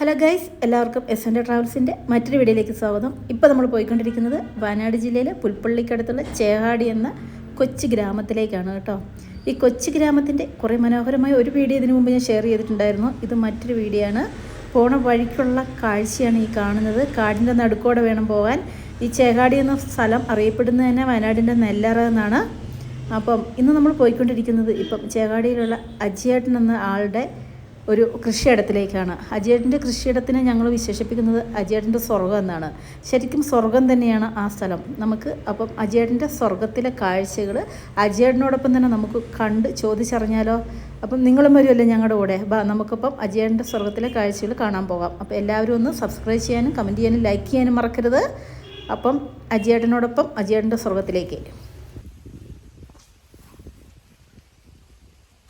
Hello guys എല്ലാവർക്കും S എന്റെ ട്രാവൽസിന്റെ മറ്റൊരു വീഡിയോയിലേക്ക് സ്വാഗതം. ഇപ്പോൾ നമ്മൾ പോയിക്കൊണ്ടിരിക്കുന്നത് വയനാട് ജില്ലയിലെ പുൽപ്പള്ളിക്കടുത്തുള്ള ചേഹാടി എന്ന കൊച്ചു ഗ്രാമത്തിലേക്കാണ് കേട്ടോ. ഈ കൊച്ചു ഗ്രാമത്തിന്റെ കുറേ മനോഹരമായ ഒരു വീഡിയോ ഇതിനു മുമ്പ് ഞാൻ ഷെയർ ചെയ്തിട്ടുണ്ടായിരുന്നു. ഇത് മറ്റൊരു വീഡിയോ ആണ്. പോണ വഴിക്കുള്ള കാഴ്ചയാണ് ഈ കാണുന്നത്. കാടിന്റെ നടുക്കോടെ വേണം പോകാൻ. ഈ ചേഹാടി എന്ന സ്ഥലം അറിയപ്പെടുന്നത് തന്നെ വയനാടിന്റെ നെല്ലറ എന്നാണ്. അപ്പം ഇന്ന് നമ്മൾ പോയിക്കൊണ്ടിരിക്കുന്നത് ഇപ്പം ചേഹാടിയിലുള്ള അജിയേട്ടൻ എന്ന ആളുടെ ഒരു കൃഷിയിടത്തിലേക്കാണ്. അജയേട്ടന്റെ കൃഷിയിടത്തിനെ ഞങ്ങൾ വിശേഷിപ്പിക്കുന്നത് അജയേട്ടന്റെ സ്വർഗം എന്നാണ്. ശരിക്കും സ്വർഗം തന്നെയാണ് ആ സ്ഥലം. നമുക്ക് അപ്പം അജയേട്ടന്റെ സ്വർഗത്തിലെ കാഴ്ചകൾ അജയേട്ടനോടൊപ്പം തന്നെ നമുക്ക് കണ്ട് ചോദിച്ചറിഞ്ഞാലോ? അപ്പം നിങ്ങളും വരുമല്ലോ ഞങ്ങളുടെ കൂടെ. നമുക്കിപ്പം അജയേട്ടന്റെ സ്വർഗത്തിലെ കാഴ്ചകൾ കാണാൻ പോകാം. അപ്പോൾ എല്ലാവരും ഒന്ന് സബ്സ്ക്രൈബ് ചെയ്യാനും കമന്റ് ചെയ്യാനും ലൈക്ക് ചെയ്യാനും മറക്കരുത്. അപ്പം അജയേട്ടനോടൊപ്പം അജയേട്ടന്റെ സ്വർഗത്തിലേക്ക്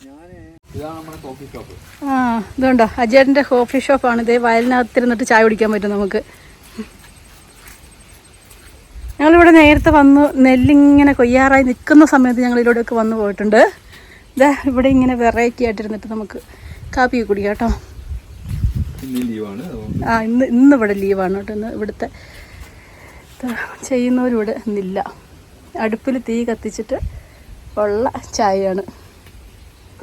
ഇതാണ് നമ്മുടെ കോഫി ഷോപ്പ് ആ ഇതുണ്ടോ? അജയന്റെ കോഫി ഷോപ്പാണ് ഇതേ വയലിനകത്തിരുന്നിട്ട് ചായ കുടിക്കാൻ പറ്റും നമുക്ക്. ഞങ്ങളിവിടെ നേരത്തെ വന്നു നെല്ലിങ്ങനെ കൊയ്യാറായി നിൽക്കുന്ന സമയത്ത് ഞങ്ങൾ ഇതിലൂടെയൊക്കെ വന്നു പോയിട്ടുണ്ട്. ഇതാ ഇവിടെ ഇങ്ങനെ വെറൈറ്റി ആയിട്ടിരുന്നിട്ട് നമുക്ക് കാപ്പി കുടിക്കാം കേട്ടോ. ആ ഇന്ന് ഇന്ന് ഇവിടെ ലീവാണ് കേട്ടോ. ഇന്ന് ഇവിടുത്തെ ചെയ്യുന്നവരിവിടെ ഇന്നില്ല അടുപ്പിൽ തീ കത്തിച്ചിട്ട് ഉള്ള ചായയാണ്.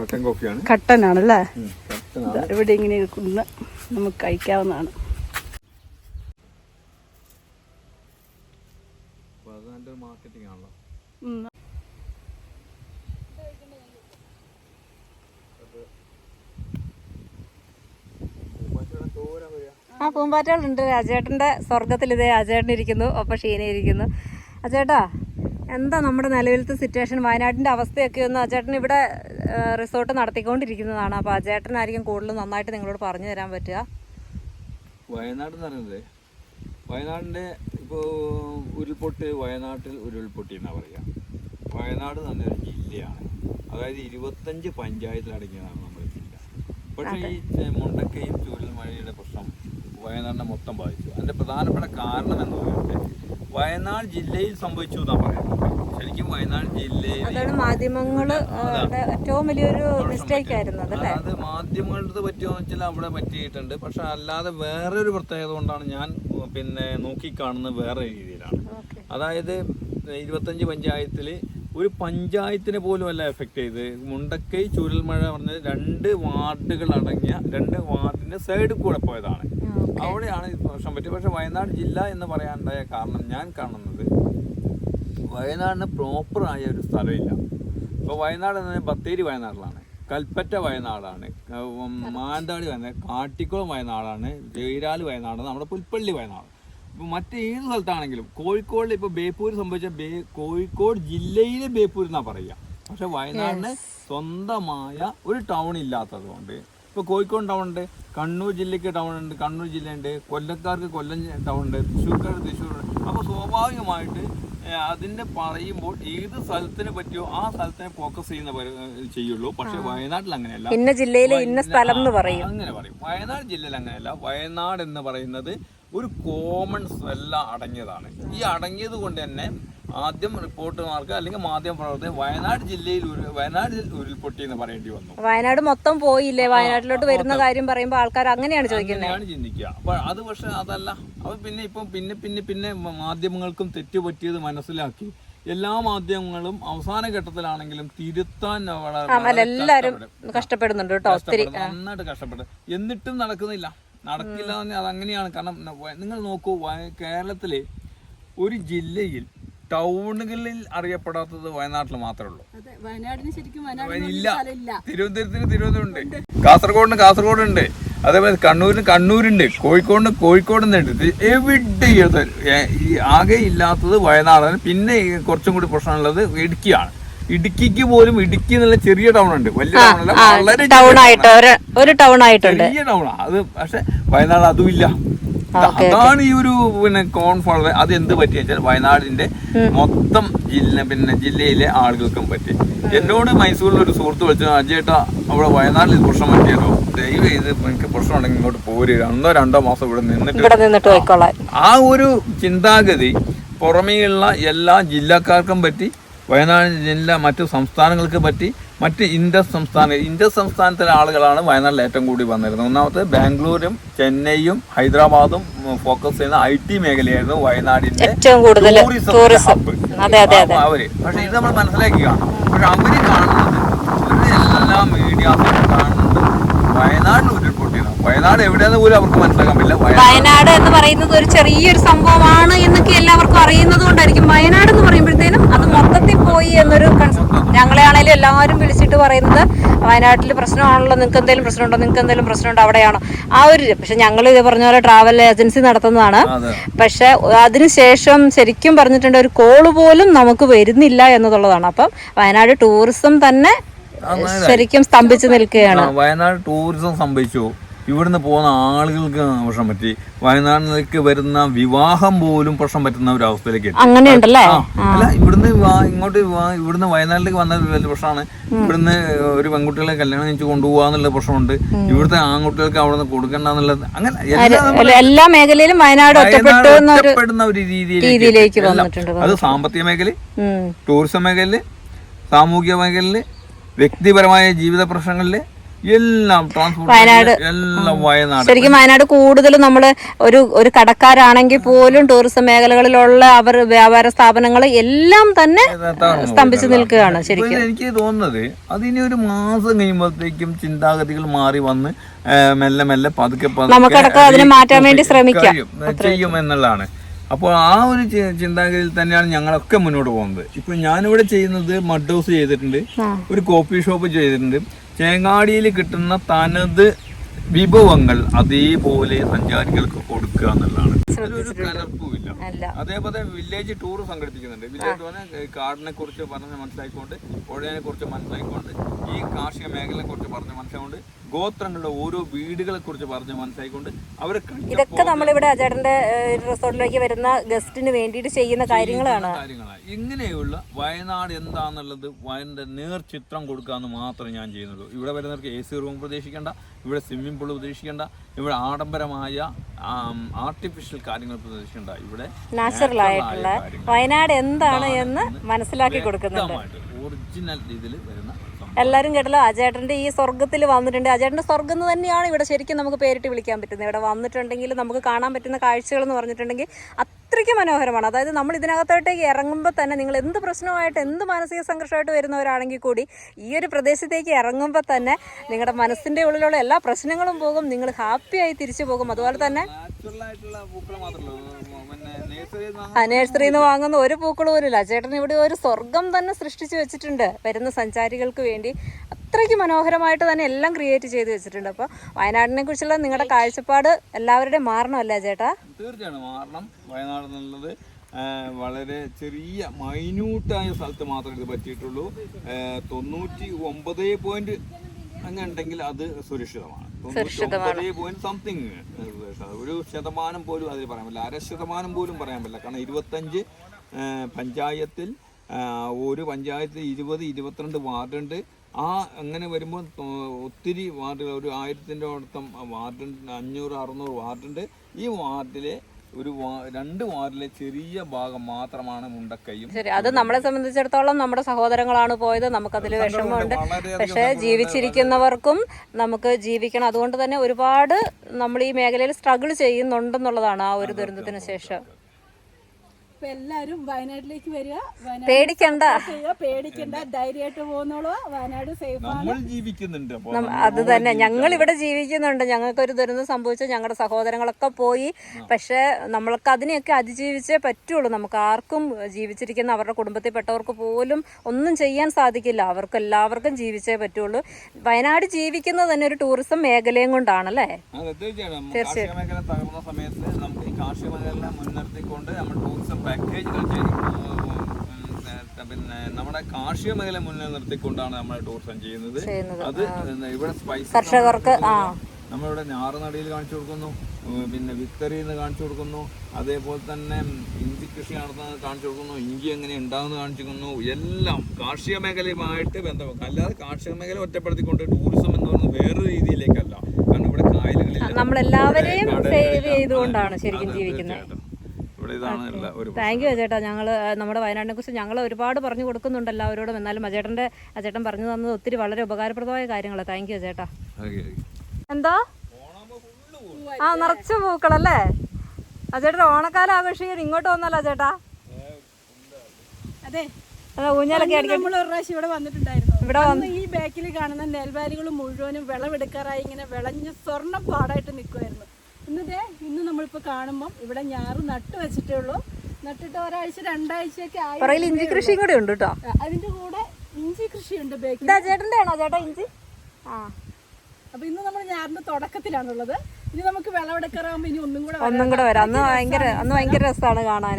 കട്ടൻ കോഫിയാണ്. കട്ടനാണല്ലേ? ഇവിടെ ഇങ്ങനെ ഇരിക്കുന്ന. നമുക്ക് കഴിക്കാവുന്നതാണ്. ആ പൂമ്പാറ്റകളുണ്ട്. അജേട്ടന്റെ സ്വർഗത്തിൽ ഇതേ അജേട്ടൻ ഇരിക്കുന്നു ഒപ്പം ഷീന ഇരിക്കുന്നു. അജേട്ടാ എന്താ നമ്മുടെ നിലവിലത്തെ സിറ്റുവേഷൻ വയനാടിന്റെ അവസ്ഥയൊക്കെ ഒന്ന് അജേട്ടൻ ഇവിടെ റിസോർട്ട് നടത്തിക്കൊണ്ടിരിക്കുന്നതാണ്. അപ്പോൾ അജേട്ടനായിരിക്കും കൂടുതൽ നന്നായിട്ട് നിങ്ങളോട് പറഞ്ഞു തരാൻ പറ്റുക. വയനാട് എന്ന് പറയുന്നത് വയനാടിന്റെ ഇപ്പോൾ ഉരുൾപൊട്ട് വയനാട്ടിൽ ഉരുൾപൊട്ടി എന്നാ പറയാ. വയനാട് തന്നെ ഒരു ജില്ലയാണ്. അതായത് ഇരുപത്തഞ്ച് പഞ്ചായത്തിൽ അടങ്ങിയതാണ് നമ്മുടെ ജില്ല. പക്ഷേ ഈ മുണ്ടക്കയും ചൂരൽ മഴയുടെ പ്രശ്നം വയനാടിനെ മൊത്തം ബാധിച്ചു. അതിന്റെ പ്രധാനപ്പെട്ട കാരണം എന്ന് പറയുന്നത് വയനാട് ജില്ലയിൽ സംഭവിച്ചു എന്നാ പറയുന്നത്. ശരിക്കും വയനാട് ജില്ലയിൽ അതാണ് മാധ്യമങ്ങൾ ഏറ്റവും വലിയൊരു മിസ്റ്റേക്ക് ആയിരുന്നു അതല്ലേ? അത് മാധ്യമങ്ങളുടെ പറ്റിയോ വെച്ചാൽ അവിടെ പറ്റിയിട്ടുണ്ട്. പക്ഷെ അല്ലാതെ വേറൊരു പ്രത്യേകത കൊണ്ടാണ് ഞാൻ പിന്നെ നോക്കിക്കാണുന്നത് വേറെ രീതിയിലാണ്. അതായത് ഇരുപത്തഞ്ച് പഞ്ചായത്തിൽ ഒരു പഞ്ചായത്തിനെ പോലും അല്ല എഫക്റ്റ് ചെയ്ത്. മുണ്ടക്കൈ ചുരൽമഴ പറഞ്ഞ രണ്ട് വാർഡുകൾ അടങ്ങിയ രണ്ട് വാർഡിന്റെ സൈഡിൽ കൂടെ പോയതാണ്. അവിടെയാണ് പ്രശ്നം. പറ്റിയത് പക്ഷെ വയനാട് ജില്ല എന്ന് പറയാനുണ്ടായ കാരണം ഞാൻ കാണുന്നത് വയനാടിന് പ്രോപ്പറായ ഒരു സ്ഥലമില്ല. ഇപ്പോൾ വയനാട് എന്ന് പറഞ്ഞാൽ ബത്തേരി വയനാട്ടിലാണ് കൽപ്പറ്റ വയനാടാണ് മാനന്തവാടി വയനാട് കാട്ടിക്കുളം വയനാടാണ് ജയിരാൽ വയനാട് നമ്മുടെ പുൽപ്പള്ളി വയനാട്. ഇപ്പോൾ മറ്റേത് സ്ഥലത്താണെങ്കിലും കോഴിക്കോടിൽ ഇപ്പോൾ ബേപ്പൂർ സംഭവിച്ച ബേ കോഴിക്കോട് ജില്ലയിലെ ബേപ്പൂർ എന്നാണ് പറയുക പക്ഷെ വയനാടിന് സ്വന്തമായ ഒരു ടൗൺ ഇല്ലാത്തത് കൊണ്ട് ഇപ്പോൾ കോഴിക്കോട് ടൗൺ ഉണ്ട് കണ്ണൂർ ജില്ലയ്ക്ക് ടൗൺ ഉണ്ട് കണ്ണൂർ ജില്ലയുണ്ട് കൊല്ലക്കാർക്ക് കൊല്ലം ടൗൺ ഉണ്ട് തൃശ്ശൂർക്കാർക്ക് തൃശ്ശൂർ ഉണ്ട്. അപ്പോൾ സ്വാഭാവികമായിട്ട് അതിന്റെ പറയുമ്പോൾ ഏത് സ്ഥലത്തിനെ പറ്റിയോ ആ സ്ഥലത്തിനെ ഫോക്കസ് ചെയ്യുന്ന ചെയ്യുള്ളൂ. പക്ഷേ വയനാട്ടിൽ അങ്ങനെയല്ല. ഇന്ന ജില്ലയിലെ ഇന്ന സ്ഥലം എന്ന് പറയും. അങ്ങനെ പറയും. വയനാട് ജില്ലയിൽ അങ്ങനെയല്ല. വയനാട് എന്ന് പറയുന്നത് ഒരു കോമൺ എല്ലാം അടങ്ങിയതാണ്. ഈ അടങ്ങിയത് കൊണ്ട് തന്നെ ആദ്യം റിപ്പോർട്ടർമാർക്ക് അല്ലെങ്കിൽ മാധ്യമ പ്രവർത്തകർ വയനാട് ജില്ലയിൽ ഒരു വയനാട് ഉരുൾപൊട്ടി എന്ന് പറയേണ്ടി വന്നു. വയനാട് മൊത്തം പോയില്ലേ? വയനാട്ടിലോട്ട് വരുന്ന കാര്യം പറയുമ്പോൾ ആൾക്കാർ അങ്ങനെയാണ് ചോദിക്കുന്നത്. ചിന്തിക്കുക. അപ്പൊ അത് പക്ഷെ അതല്ല. അപ്പൊ പിന്നെ ഇപ്പം പിന്നെ പിന്നെ പിന്നെ മാധ്യമങ്ങൾക്കും തെറ്റുപറ്റിയത് മനസ്സിലാക്കി എല്ലാ മാധ്യമങ്ങളും അവസാന ഘട്ടത്തിലാണെങ്കിലും തിരുത്താൻ എല്ലാവരും കഷ്ടപ്പെടുന്നുണ്ട് കേട്ടോ കഷ്ടപ്പെടും. നന്നായിട്ട് കഷ്ടപ്പെട്ടു എന്നിട്ടും നടക്കുന്നില്ല. നടക്കില്ല അത് അങ്ങനെയാണ് കാരണം നിങ്ങൾ നോക്കൂ കേരളത്തിലെ ഒരു ജില്ലയിൽ ടൗണുകളിൽ അറിയപ്പെടാത്തത് വയനാട്ടിൽ മാത്രമേ ഉള്ളൂ. വയനാടിന് ശരിക്കും ഇല്ല. തിരുവനന്തപുരത്തിന് തിരുവനന്തപുരം ഉണ്ട് കാസർഗോഡിന് കാസർഗോഡ് ഉണ്ട് അതേപോലെ കണ്ണൂരിന് കണ്ണൂരുണ്ട്. കോഴിക്കോടിന് കോഴിക്കോടുന്നുണ്ട്. എവിടെ ഈ ആകെ ഇല്ലാത്തത് വയനാടാണ്. പിന്നെ കുറച്ചും കൂടി പ്രശ്നമുള്ളത് ഇടുക്കിയാണ്. ഇടുക്കിക്ക് പോലും ഇടുക്കി എന്നുള്ള ചെറിയ ടൗൺ ഉണ്ട് വലിയ ടൗൺ അല്ല വളരെ ടൗൺ ആയിട്ട് ഒരു ഒരു ടൗൺ ആയിട്ടുണ്ട് ചെറിയ ടൗണാണ് അത് പക്ഷെ വയനാട് അതുമില്ല അതാണ് ഈ ഒരു പിന്നെ കോൺഫോൾ അത് എന്ത് പറ്റി വെച്ചാൽ വയനാടിന്റെ മൊത്തം ജില്ല പിന്നെ ജില്ലയിലെ ആളുകൾക്കും പറ്റി. എന്നോട് മൈസൂരിൽ ഒരു സുഹൃത്ത് വിളിച്ചു അജയേട്ടാ അവിടെ വയനാട്ടിൽ പ്രശ്നം പറ്റിയല്ലോ ദയവ് ഇത് എനിക്ക് പ്രശ്നം ഉണ്ടെങ്കിൽ ഇങ്ങോട്ട് പോരുക ഒന്നോ രണ്ടോ മാസം ഇവിടെ നിന്നിട്ട് ആ ഒരു ചിന്താഗതി പുറമേയുള്ള എല്ലാ ജില്ലക്കാർക്കും പറ്റി വയനാട് ജില്ല മറ്റു സംസ്ഥാനങ്ങൾക്ക് പറ്റി മറ്റ് ഇന്ത്യ സംസ്ഥാന ഇന്ത്യ സംസ്ഥാനത്തിലെ ആളുകളാണ് വയനാട്ടിൽ ഏറ്റവും കൂടി വന്നിരുന്നത്. ഒന്നാമത് ബാംഗ്ലൂരും ചെന്നൈയും ഹൈദരാബാദും ഫോക്കസ് ചെയ്യുന്ന ഐ ടി മേഖലയായിരുന്നു വയനാടിന്റെ ഏറ്റവും കൂടുതൽ ടൂറിസം അവർ പക്ഷെ ഇത് നമ്മൾ മനസ്സിലാക്കി കാണാം പക്ഷെ അവർ കാണുന്നത് എല്ലാ മീഡിയാസും കാണുന്നത് വയനാടിന് ഉരുൾപൊട്ടിയാണ് വയനാട് എവിടെയാണെന്ന് പോലും അവർക്ക് മനസ്സിലാക്കാൻ പറ്റില്ല. വയനാട് എന്ന് പറയുന്നത് ഒരു ചെറിയൊരു സംഭവമാണ് എന്നൊക്കെ എല്ലാവർക്കും അറിയുന്നത് കൊണ്ടായിരിക്കും. വയനാട് എന്ന് പറയുമ്പോഴത്തേനും അത് മൊത്തത്തിൽ പോയി എന്നൊരു ഞങ്ങളെ ആണെങ്കിലും എല്ലാവരും വിളിച്ചിട്ട് പറയുന്നത്. വയനാട്ടിൽ പ്രശ്നമാണല്ലോ. നിങ്ങൾക്ക് എന്തെങ്കിലും പ്രശ്നമുണ്ടോ? നിങ്ങൾക്ക് എന്തെങ്കിലും പ്രശ്നമുണ്ടോ? അവിടെയാണോ? ആ ഒരു പക്ഷെ ഞങ്ങൾ ഇത് പറഞ്ഞ പോലെ ട്രാവൽ ഏജൻസി നടത്തുന്നതാണ്. പക്ഷെ അതിനുശേഷം ശരിക്കും പറഞ്ഞിട്ടുണ്ട് ഒരു കോൾ പോലും നമുക്ക് വരുന്നില്ല എന്നുള്ളതാണ്. അപ്പം വയനാട് ടൂറിസം തന്നെ ശരിക്കും സ്തംഭിച്ചു നിൽക്കുകയാണ്. വയനാട് ടൂറിസം സംഭവിച്ചു. ഇവിടുന്ന് പോകുന്ന ആളുകൾക്ക് പ്രശ്നം പറ്റി. വയനാട്ടിലേക്ക് വരുന്ന വിവാഹം പോലും പ്രശ്നം പറ്റുന്ന ഒരു അവസ്ഥയിലേക്ക് അങ്ങനെയുണ്ടല്ലേ? അല്ല ഇവിടുന്ന് ഇങ്ങോട്ട് ഇവിടുന്ന് വയനാട്ടിലേക്ക് വന്ന വലിയ പ്രശ്നമാണ്. ഇവിടുന്ന് ഒരു പെൺകുട്ടികളെ കല്യാണം കഴിച്ച് കൊണ്ടുപോകാന്നുള്ള പ്രശ്നമുണ്ട്. ഇവിടുത്തെ ആൺകുട്ടികൾക്ക് അവിടെ നിന്ന് കൊടുക്കണ്ട എന്നുള്ളത് അങ്ങനെ എല്ലാം മേഖലയിലും വയനാട് ഒറ്റപ്പെടുന്ന ഒരു രീതിയിലേക്ക് അത് സാമ്പത്തിക മേഖല ടൂറിസം മേഖലയിൽ സാമൂഹിക മേഖലയിൽ വ്യക്തിപരമായ ജീവിത പ്രശ്നങ്ങളിൽ എല്ലാം വയനാട്. എല്ലാം വയനാട്. ശരിക്കും വയനാട് കൂടുതലും നമ്മൾ ഒരു ഒരു കടക്കാരാണെങ്കിൽ പോലും ടൂറിസം മേഖലകളിലുള്ള അവർ വ്യാപാര സ്ഥാപനങ്ങൾ എല്ലാം തന്നെ സ്തംഭിച്ചു. നിൽക്കുകയാണ് ശരിക്കും. എനിക്ക് തോന്നുന്നത് അതിനി ഒരു മാസം കഴിയുമ്പോഴത്തേക്കും ചിന്താഗതികൾ മാറി വന്ന് മെല്ലെ മെല്ലെ പതുക്കെ നമുക്കടക്കം അതിനെ മാറ്റാൻ വേണ്ടി ശ്രമിക്കാം. ചെയ്യും എന്നുള്ളതാണ്. അപ്പോൾ ആ ഒരു ചിന്താഗതിയിൽ തന്നെയാണ് ഞങ്ങളൊക്കെ മുന്നോട്ട് പോകുന്നത്. ഇപ്പൊ ഞാനിവിടെ ചെയ്യുന്നത് മഡ് ഹൗസ് ചെയ്തിട്ടുണ്ട്. ഒരു കോഫി ഷോപ്പ് ചെയ്തിട്ടുണ്ട്. ചേങ്ങാടിയിൽ കിട്ടുന്ന തനത് വിഭവങ്ങൾ അതേപോലെ സഞ്ചാരികൾക്ക് കൊടുക്കുക എന്നുള്ളതാണ്. കലർപ്പുമില്ല. അതേപോലെ വില്ലേജ് ടൂർ സംഘടിപ്പിക്കുന്നുണ്ട്. വില്ലേജ് പറഞ്ഞാൽ കാടിനെ കുറിച്ച് പറഞ്ഞ് മനസ്സിലാക്കിക്കൊണ്ട് പുഴയെ കുറിച്ച് മനസ്സിലാക്കിക്കൊണ്ട് ഈ കാർഷിക മേഖലയെ കുറിച്ച് പറഞ്ഞ് മനസ്സിലാക്കിക്കൊണ്ട് ഗോത്രങ്ങളുടെ ഓരോ വീടുകളെ കുറിച്ച് പറഞ്ഞ് മനസ്സിലായിക്കൊണ്ട് അവരെ ഇതൊക്കെ നമ്മളിവിടെ അജേട്ടന്റെ റിസോർട്ടിലേക്ക് വരുന്ന ഗസ്റ്റിന് വേണ്ടിയിട്ട് ചെയ്യുന്ന കാര്യങ്ങളാണ്. കാര്യങ്ങളാണ്. ഇങ്ങനെയുള്ള വയനാട് എന്താണെന്നുള്ളത് വയനാട് നേർചിത്രം കൊടുക്കാന്ന് മാത്രമേ ഞാൻ ചെയ്യുന്നുള്ളൂ. ഇവിടെ വരുന്നവർക്ക് എ സി റൂം പ്രതീക്ഷിക്കേണ്ട ഇവിടെ സ്വിമ്മിംഗ് പൂൾ പ്രതീക്ഷിക്കേണ്ട ഇവിടെ ആഡംബരമായ ആർട്ടിഫിഷ്യൽ കാര്യങ്ങൾ പ്രതീക്ഷിക്കേണ്ട. ഇവിടെ നാച്ചുറൽ ആയിട്ടുള്ള വയനാട് എന്താണ് എന്ന് മനസ്സിലാക്കി കൊടുക്കുന്നുണ്ട്. ഒറിജിനൽ രീതിയിൽ വരുന്ന. എല്ലാവരും കേട്ടല്ലോ അജേട്ടന്റെ ഈ സ്വർഗത്തിൽ വന്നിട്ടുണ്ട്. അജേട്ടന്റെ സ്വർഗം എന്ന് തന്നെയാണ് ഇവിടെ ശരിക്കും നമുക്ക് പേരിട്ട് വിളിക്കാൻ പറ്റുന്നത്. ഇവിടെ വന്നിട്ടുണ്ടെങ്കിൽ നമുക്ക് കാണാൻ പറ്റുന്ന കാഴ്ചകൾ എന്ന് പറഞ്ഞിട്ടുണ്ടെങ്കിൽ അത്രയ്ക്ക് മനോഹരമാണ്. അതായത് നമ്മൾ ഇതിനകത്തോട്ടേക്ക് ഇറങ്ങുമ്പോൾ തന്നെ നിങ്ങൾ എന്ത് പ്രശ്നമായിട്ട് എന്ത് മാനസിക സംഘർഷമായിട്ട് വരുന്നവരാണെങ്കിൽ കൂടി ഈ ഒരു പ്രദേശത്തേക്ക് ഇറങ്ങുമ്പോൾ തന്നെ നിങ്ങളുടെ മനസ്സിന്റെ ഉള്ളിലുള്ള എല്ലാ പ്രശ്നങ്ങളും പോകും. നിങ്ങൾ ഹാപ്പിയായി തിരിച്ചു പോകും. അതുപോലെ തന്നെ ആ നഴ്സറിയിൽ നിന്ന് വാങ്ങുന്ന ഒരു പൂക്കൾ പോലും ഇല്ല. ചേട്ടൻ ഇവിടെ ഒരു സ്വർഗം തന്നെ സൃഷ്ടിച്ചു വെച്ചിട്ടുണ്ട്. വരുന്ന സഞ്ചാരികൾക്ക് വേണ്ടി അത്രയ്ക്ക് മനോഹരമായിട്ട് തന്നെ എല്ലാം ക്രിയേറ്റ് ചെയ്ത് വെച്ചിട്ടുണ്ട്. അപ്പോൾ വയനാടിനെ കുറിച്ചുള്ള നിങ്ങളുടെ കാഴ്ചപ്പാട് എല്ലാവരുടെയും മാറണമല്ലേ ചേട്ടാ? തീർച്ചയായും മാറണം. വയനാട് എന്നുള്ളത് വളരെ ചെറിയ മൈന്യൂട്ടായ സ്ഥലത്ത് മാത്രമേ ഇത് പറ്റിയിട്ടുള്ളൂ. തൊണ്ണൂറ്റി ഒമ്പത് പോയിന്റ് അങ്ങനെ ഉണ്ടെങ്കിൽ അത് സുരക്ഷിതമാണ്. പോയിന്റ് സംതിങ് ഒരു ശതമാനം പോലും അതിൽ പറയാൻ പറ്റില്ല. അര ശതമാനം പോലും പറയാൻ പറ്റില്ല. കാരണം ഇരുപത്തഞ്ച് പഞ്ചായത്തിൽ ഒരു പഞ്ചായത്തിൽ ഇരുപത് ഇരുപത്തിരണ്ട് വാർഡുണ്ട്. ആ അങ്ങനെ വരുമ്പോൾ ഒത്തിരി വാർഡുകൾ ഒരു ആയിരത്തിന്റെ അടുത്തം വാർഡുണ്ട് അഞ്ഞൂറ് അറുന്നൂറ് വാർഡുണ്ട്. ഈ വാർഡിലെ ഒരു രണ്ട് വാർഡിലെ ചെറിയ ഭാഗം മാത്രമാണ് മുണ്ടക്കയും ശരി അത് നമ്മളെ സംബന്ധിച്ചിടത്തോളം നമ്മുടെ സഹോദരങ്ങളാണ് പോയത്. നമുക്കതിൽ വിഷമമുണ്ട്. പക്ഷേ ജീവിച്ചിരിക്കുന്നവർക്കും നമുക്ക് ജീവിക്കണം. അതുകൊണ്ട് തന്നെ ഒരുപാട് നമ്മൾ ഈ മേഖലയിൽ സ്ട്രഗിൾ ചെയ്യുന്നുണ്ടെന്നുള്ളതാണ് ആ ഒരു ദുരന്തത്തിന് ശേഷം. ഇപ്പൊ എല്ലാരും വയനാട്ടിലേക്ക് വരിക. വയനാട് പേടിക്കണ്ട. പേടിക്കണ്ട. ധൈര്യമായിട്ട് പോകുന്നോളൂ. വയനാട് സേഫ് നമ്മൾ ജീവിക്കുന്നുണ്ട് അപ്പോൾ അത് തന്നെ. ഞങ്ങൾ ഇവിടെ ജീവിക്കുന്നുണ്ട്. ഞങ്ങൾക്ക് ഒരു ദുരന്തം സംഭവിച്ച. ഞങ്ങളുടെ സഹോദരങ്ങളൊക്കെ പോയി. പക്ഷെ നമ്മൾക്ക് അതിനെയൊക്കെ അതിജീവിച്ചേ പറ്റുള്ളൂ. നമുക്ക് ആർക്കും ജീവിച്ചിരിക്കുന്ന അവരുടെ കുടുംബത്തിൽപ്പെട്ടവർക്ക് പോലും ഒന്നും ചെയ്യാൻ സാധിക്കില്ല. അവർക്ക് എല്ലാവർക്കും ജീവിച്ചേ പറ്റുള്ളൂ. വയനാട് ജീവിക്കുന്നത് തന്നെ ഒരു ടൂറിസം മേഖലയും കൊണ്ടാണല്ലേ? അതെ തീർച്ചയായും കാർഷിക മേഖല തകർന്ന സമയത്ത് നമുക്ക് ഈ കാർഷിക മേഖല മുൻനിർത്തിക്കൊണ്ട് നമ്മൾ ടൂറിസം പാക്കേജുകൾ ചെയ്തു പിന്നെ നമ്മുടെ കാർഷിക മേഖല മുന്നിൽ നിർത്തിക്കൊണ്ടാണ് നമ്മൾ ടൂറിസം ചെയ്യുന്നത്. അത് ഇവിടെ സ്പൈസ് കർഷകർക്ക് നമ്മളിവിടെ ഞാറുനടിയിൽ കാണിച്ചു കൊടുക്കുന്നു. പിന്നെ വിത്തറിന്ന് കാണിച്ചു കൊടുക്കുന്നു. അതേപോലെ തന്നെ ഇഞ്ചി കൃഷി നടത്തുന്നത് കാണിച്ചു കൊടുക്കുന്നു. ഇഞ്ചി എങ്ങനെ ഉണ്ടാകുന്നത് കാണിച്ചു കൊടുക്കുന്നു. എല്ലാം കാർഷിക മേഖലയുമായിട്ട് ബന്ധപ്പെട്ട അല്ലാതെ കാർഷിക മേഖല ഒറ്റപ്പെടുത്തിക്കൊണ്ട് ടൂറിസം എന്ന് പറയുന്നത് വേറൊരു രീതിയിലേക്കല്ല. കാരണം ഇവിടെ കായലുകളിൽ നമ്മളെല്ലാവരെയും സേവ് ചെയ്തുകൊണ്ടാണ് ശരിക്കും ജീവിക്കുന്നത്. താങ്ക് യു അജേട്ടാ ഞങ്ങൾ നമ്മുടെ വയനാടിനെ കുറിച്ച് ഞങ്ങൾ ഒരുപാട് പറഞ്ഞു കൊടുക്കുന്നുണ്ട് എല്ലാവരോടും. എന്നാലും അജേട്ടന്റെ അജേട്ടൻ പറഞ്ഞു തന്നത് ഒത്തിരി വളരെ ഉപകാരപ്രദമായ കാര്യങ്ങളാണ് താങ്ക് യു അജേട്ടാ എന്തോ? ആ നിറച്ച പൂക്കളല്ലേ? അജേട്ടൻ ഓണക്കാലം ആഘോഷിക്കാൻ ഇങ്ങോട്ട് വന്നല്ലോ അജേട്ടാ അതെ. ഊഞ്ഞാലൊക്കെ നമ്മൾ ഒരു പ്രാവശ്യം ഇവിടെ വന്നിട്ടുണ്ടായിരുന്നു. ഇവിടെ ഈ ബാക്കിൽ കാണുന്ന നെൽവാരികൾ മുഴുവനും വിളവെടുക്കാറായി ഇങ്ങനെ വിളഞ്ഞ് സ്വർണം പാടായിട്ട് നിൽക്കുമായിരുന്നു ഇന്നതേ ഇന്ന് നമ്മളിപ്പോൾ കാണുമ്പം ഇവിടെ ഞാറ് നട്ട് വെച്ചിട്ടേ ഉള്ളൂ. നട്ടിട്ട് ഒരാഴ്ച രണ്ടാഴ്ചയൊക്കെ ആയി ഇഞ്ചി കൃഷിയും കൂടെ ഉണ്ട് കേട്ടോ. അതിന്റെ കൂടെ ഇഞ്ചി കൃഷിയുണ്ട് ബേക്കിൽ. ഇതാ ചേട്ടന്റെ ആണോ ചേട്ടാ ഇഞ്ചി? ആ. അപ്പൊ ഇന്ന് നമ്മൾ ഞാറിന്റെ തുടക്കത്തിലാണുള്ളത്. ഇനി നമുക്ക് വിളവെടുക്കാറാകുമ്പോ ഇനി ഒന്നും കൂടെ ഒന്നും കൂടെ വരാം. അന്ന് ഭയങ്കര അന്ന് ഭയങ്കര രസമാണ് കാണാൻ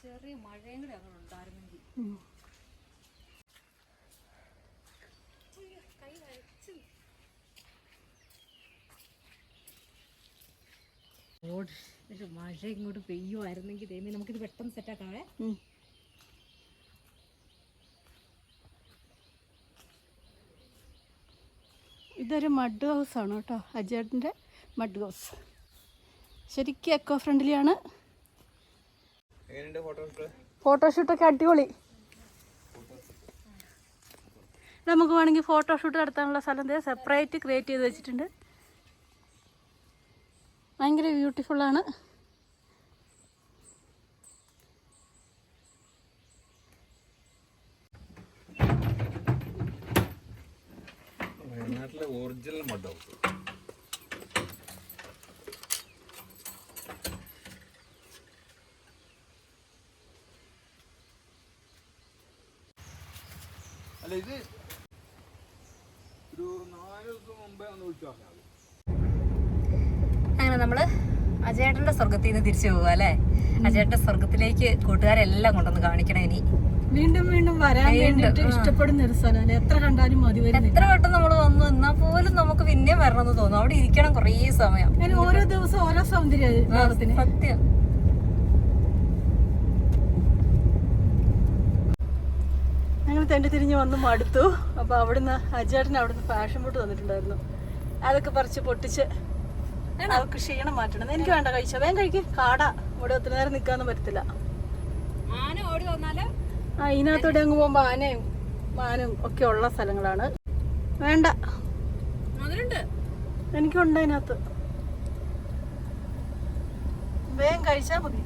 ചെറിയ മഴയും കൂടെ അങ്ങനെ ഉണ്ടായിരുന്നെങ്കിൽ. ഒരു മഴ ഇങ്ങോട്ട് പെയ്യുമായിരുന്നെങ്കിൽ ദൈവമേ നമുക്കിത് പെട്ടെന്ന് സെറ്റാക്കാവേ. ഇതൊരു മഡ് ഹൗസ് ആണ് കേട്ടോ അജേട്ടിന്റെ മഡ് ഹൗസ് ശരിക്കും എക്കോ ഫ്രണ്ട്ലിയാണ് ഫോട്ടോഷൂട്ടൊക്കെ അടിപൊളി. നമുക്ക് വേണമെങ്കിൽ ഫോട്ടോഷൂട്ട് നടത്താനുള്ള സ്ഥലം സെപ്പറേറ്റ് ക്രിയേറ്റ് ചെയ്ത് വെച്ചിട്ടുണ്ട്. ഭയങ്കര ബ്യൂട്ടിഫുള്ളാണ് വയനാട്ടിലെ ഒറിജിനൽ മഡ് ഹൗസ് അല്ല ഇത് ഒരു നാല് ദിവസം മുമ്പേ ഒന്ന് വിളിച്ചു പറഞ്ഞാൽ മതി അങ്ങനെ നമ്മൾ അജയേട്ടന്റെ സ്വർഗത്തിൽ നിന്ന് തിരിച്ചു പോകുക അല്ലേ? അജേട്ടന്റെ സ്വർഗത്തിലേക്ക് കൂട്ടുകാരെല്ലാം കൊണ്ടൊന്ന് കാണിക്കണം ഇനി. വീണ്ടും വീണ്ടും വരാൻ ഇഷ്ടപ്പെടുന്ന ഒരു സ്ഥലം എത്ര കണ്ടാലും മതി എത്ര വട്ടം നമ്മൾ വന്നു എന്നാ പോലും നമുക്ക് പിന്നെയും വരണം എന്ന് തോന്നും അവിടെ ഇരിക്കണം കുറേ സമയം. അങ്ങനെ ഓരോ ദിവസം ഓരോ സൗന്ദര്യം സത്യം. ഞങ്ങൾ തെണ്ടി തിരിഞ്ഞ് വന്ന് മടുത്തു. അപ്പോൾ അവിടുന്ന് അജേട്ടൻ അവിടുന്ന് ഫാഷൻ ബോട്ട് തന്നിട്ടുണ്ടായിരുന്നു. അതൊക്കെ പറിച്ച് പൊട്ടിച്ച് അവർക്ക് ക്ഷീണം മാറ്റണം. എനിക്ക് വേണ്ട കഴിച്ച. വേഗം കഴിക്ക്. കാടാ. ഇവിടെ ഒത്തിരി നേരം നിൽക്കാന്ന് പറ്റത്തില്ല. ആ ഇതിനകത്തൂടെ അങ്ങ് പോകുമ്പോ ആനയും മാനും ഒക്കെ ഉള്ള സ്ഥലങ്ങളാണ്. വേണ്ട. എനിക്കുണ്ട് അതിനകത്ത്. വേഗം കഴിച്ചാ മതി.